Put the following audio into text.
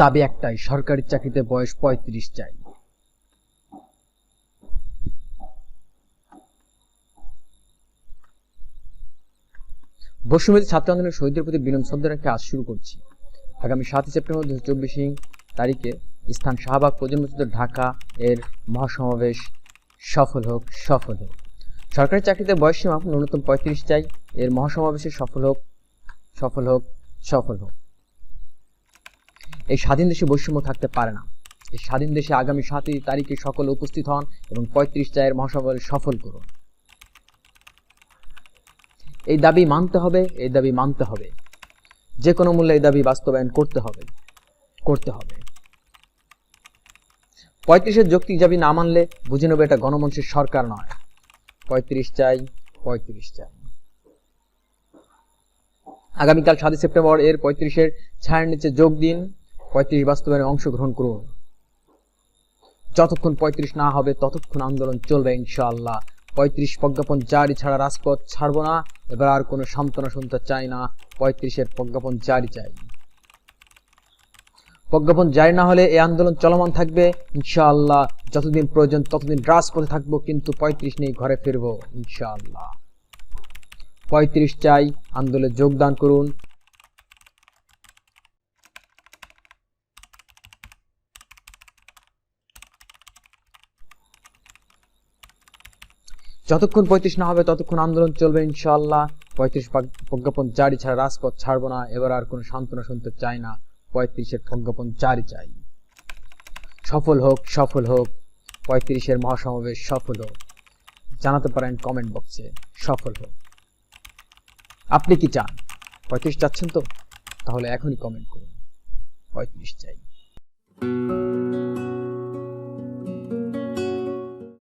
দাবি একটাই, সরকারি চাকরিতে বয়স পঁয়ত্রিশ চাই। বসুমতী ছাত্র আন্দোলনের শহীদদের প্রতি বিনম শ্রদ্ধা রেখে আজ শুরু করছি। আগামী সাতই সেপ্টেম্বর দু হাজার চব্বিশ তারিখে স্থান শাহবাগ প্রজন্মচিত্র ঢাকা এর মহাসমাবেশ সফল হোক সফল হোক। সরকারি চাকরিতে বয়স সীমা ন্যূনতম পঁয়ত্রিশ চাই, এর মহাসমাবেশে সফল হোক সফল হোক সফল হোক। এই স্বাধীন দেশে বৈষম্য থাকতে পারে না। এই স্বাধীন দেশে আগামী সাতই তারিখে সকলে উপস্থিত হন এবং পঁয়ত্রিশ চায়ের মহাসমাবেশ সফল করুন। এই দাবি মানতে হবে, এই দাবি মানতে হবে। যে কোনো মূল্যে এই দাবি বাস্তবায়ন করতে হবে করতে হবে। পঁয়ত্রিশের যৌক্তিক দাবি না মানলে বুঝে নেবে এটা গণমঞ্চের সরকার নয়। পঁয়ত্রিশ চাই পঁয়ত্রিশ চাই। আগামীকাল সাতই সেপ্টেম্বর এর পঁয়ত্রিশের ছায়ের নিচে যোগ দিন। পঁয়ত্রিশ বাস্তবায়নে অংশগ্রহণ করুন। যতক্ষণ পঁয়ত্রিশ না হবে, ততক্ষণ আন্দোলন চলবে ইনশাআল্লাহ। পঁয়ত্রিশ প্রজ্ঞাপন জারি ছাড়া রাজপথ ছাড়বো না। এবার আর কোনো সান্ত্বনা শুনতে চাই না। পঁয়ত্রিশের প্রজ্ঞাপন জারি চাই। প্রজ্ঞাপন জারি না হলে এই আন্দোলন চলমান থাকবে ইনশাআল্লাহ। যতদিন প্রয়োজন ততদিন রাজপথে থাকব, কিন্তু পঁয়ত্রিশ নিয়ে ঘরে ফিরবো ইনশাআল্লাহ। পঁয়ত্রিশ চাই আন্দোলনে যোগদান করুন। যতক্ষণ পঁয়ত্রিশ না হবে, ততক্ষণ আন্দোলন চলবে ইনশাল্লাহ পঁয়ত্রিশ প্রজ্ঞাপন জারি ছাড়া রাজপথ ছাড়বো না। এবার আর কোনো সান্ত্বনা শুনতে চাই না। পঁয়ত্রিশের প্রজ্ঞাপন জারি চাই। সফল হোক সফল হোক। পঁয়ত্রিশের মহাসমাবেশ সফল হোক। জানাতে পারেন কমেন্ট বক্সে সফল হোক। আপনি কি চান? পঁয়ত্রিশ চাচ্ছেন তো? তাহলে এখনই কমেন্ট করুন। পঁয়ত্রিশ চাই।